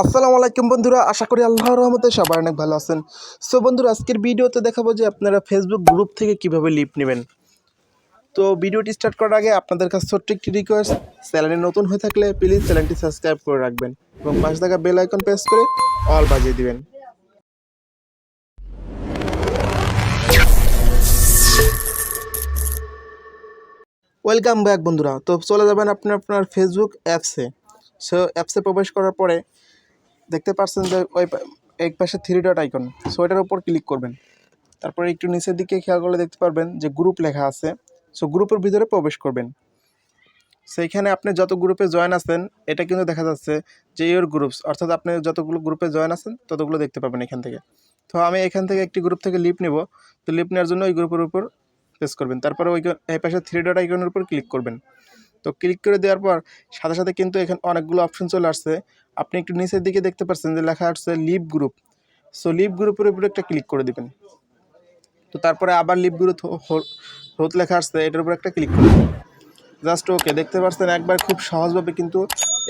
আসসালামু আলাইকুম বন্ধুরা, আশা করি আল্লাহর রহমতে সবাই অনেক ভালো আছেন। সো বন্ধুরা, আজকের ভিডিওতে দেখাবো যে আপনারা ফেসবুক গ্রুপ থেকে কীভাবে লিপ নেবেন। তো ভিডিওটি স্টার্ট করার আগে আপনাদের কাছে ছোট্ট একটি রিকোয়েস্ট চ্যানেলে নতুন হয়ে থাকলে প্লিজ চ্যানেলটি সাবস্ক্রাইব করে রাখবেন এবং পাশে থাকা বেল আইকন প্রেস করে অল বাজিয়ে দিবেন। ওয়েলকাম ব্যাক বন্ধুরা, তো চলে যাবেন আপনি আপনার ফেসবুক অ্যাপসে সো অ্যাপসে প্রবেশ করার পরে দেখতে পাচ্ছেন যে ওই এক পাশে থ্রি ডট আইকন সো এটার উপর ক্লিক করবেন। তারপরে একটু নিচের দিকে খেয়াল করলে দেখতে পারবেন যে গ্রুপ লেখা আছে সো গ্রুপের ভিতরে প্রবেশ করবেন। সেইখানে আপনি যত গ্রুপে জয়েন আছেন, এটা কিন্তু দেখা যাচ্ছে যে ইয়োর গ্রুপস অর্থাৎ আপনি যতগুলো গ্রুপে জয়েন আছেন, ততগুলো দেখতে পাবেন এখান থেকে। তো আমি এখান থেকে একটি গ্রুপ থেকে লিপ নেব, তো লিপ নেওয়ার জন্য ওই গ্রুপের উপর প্রেস করবেন। তারপরে ওই এই পাশে থ্রি ডট আইকনের উপর ক্লিক করবেন। তো ক্লিক করে দেওয়ার পর সাথে সাথে কিন্তু এখানে অনেকগুলো অপশন চলে আসছে। আপনি একটু নিচের দিকে দেখতে পাচ্ছেন যে লেখা আসছে লিভ গ্রুপ সো লিভ গ্রুপের উপরে একটা ক্লিক করে দিবেন। তো তারপরে আবার লিভ গ্রুপ হোত লেখা আসছে, এটার উপর একটা ক্লিক করে দেবেন। জাস্ট ওকে দেখতে পাচ্ছেন একবার খুব সহজভাবে কিন্তু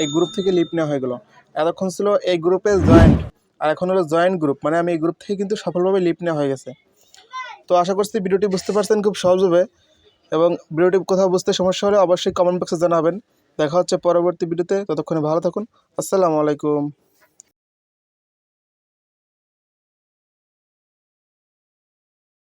এই গ্রুপ থেকে লিপ নেওয়া হয়ে গেলো। এতক্ষণ ছিল এই গ্রুপে জয়েন্ট আর এখন হলো জয়েন্ট গ্রুপ মানে আমি এই গ্রুপ থেকে কিন্তু সফলভাবে লিপ নেওয়া হয়ে গেছে। তো আশা করছি ভিডিওটি বুঝতে পারছেন খুব সহজভাবে। এবং ভিডিওটি কোথাও বুঝতে সমস্যা হলে অবশ্যই কমেন্ট বক্সে জানাবেন। দেখা হচ্ছে পরবর্তী ভিডিওতে, ততক্ষণে ভালো থাকুন। আসসালামু আলাইকুম।